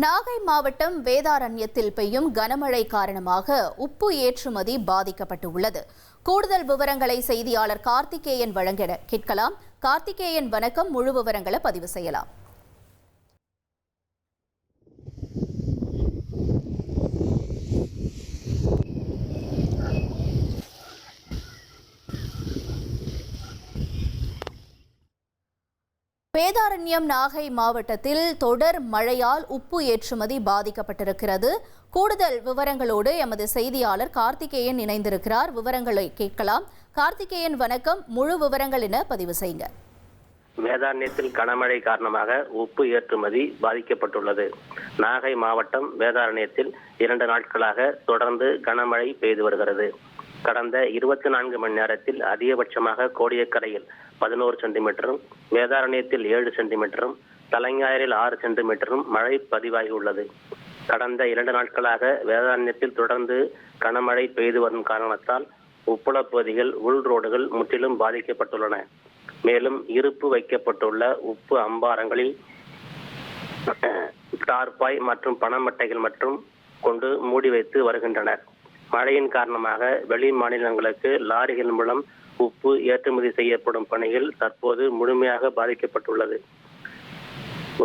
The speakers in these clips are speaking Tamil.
நாகை மாவட்டம் வேதாரண்யத்தில் பெய்யும் கனமழை காரணமாக உப்பு ஏற்றுமதி பாதிக்கப்பட்டுள்ளது. கூடுதல் விவரங்களை செய்தியாளர் கார்த்திகேயன் வழங்கிட கேட்கலாம். கார்த்திகேயன் வணக்கம். முழு விவரங்களை பதிவு செய்யலாம். வேதாரண்யம் நாகை மாவட்டத்தில் தொடர் மழையால் உப்பு ஏற்றுமதி பாதிக்கப்பட்டிருக்கிறது. கூடுதல் விவரங்களோடு எமது செய்தியாளர் கார்த்திகேயன் இணைந்திருக்கிறார். விவரங்களை கேட்கலாம். கார்த்திகேயன் வணக்கம். முழு விவரங்கள் என பதிவு செய்யுங்க. வேதாரண்யத்தில் கனமழை காரணமாக உப்பு ஏற்றுமதி பாதிக்கப்பட்டுள்ளது. நாகை மாவட்டம் வேதாரண்யத்தில் இரண்டு நாட்களாக தொடர்ந்து கனமழை பெய்து வருகிறது. கடந்த இருபத்தி நான்கு மணி நேரத்தில் அதிகபட்சமாக கோடியக்கரையில் பதினோரு சென்டிமீட்டரும் வேதாரண்யத்தில் ஏழு சென்டிமீட்டரும் தலைஞாயிறில் ஆறு சென்டிமீட்டரும் மழை பதிவாகியுள்ளது கடந்த இரண்டு நாட்களாக வேதாரண்யத்தில் தொடர்ந்து கனமழை பெய்து வரும் காரணத்தால் உப்புளப் பகுதிகள் உள் ரோடுகள் முற்றிலும் பாதிக்கப்பட்டுள்ளன. மேலும் இருப்பு வைக்கப்பட்டுள்ள உப்பு அம்பாரங்களில் டார்பாய் மற்றும் பணமட்டைகள் மற்றும் கொண்டு மூடி வைத்து வருகின்றனர். மழையின் காரணமாக வெளி மாநிலங்களுக்கு லாரிகள் மூலம் உப்பு ஏற்றுமதி செய்யப்படும் பணிகள் தற்போது முழுமையாக பாதிக்கப்பட்டுள்ளது.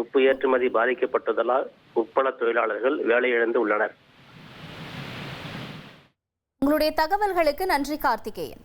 உப்பு ஏற்றுமதி பாதிக்கப்பட்டதால் உப்பள தொழிலாளர்கள் வேலையிழந்து உள்ளனர். உங்களுடைய தகவல்களுக்கு நன்றி கார்த்திகேயன்.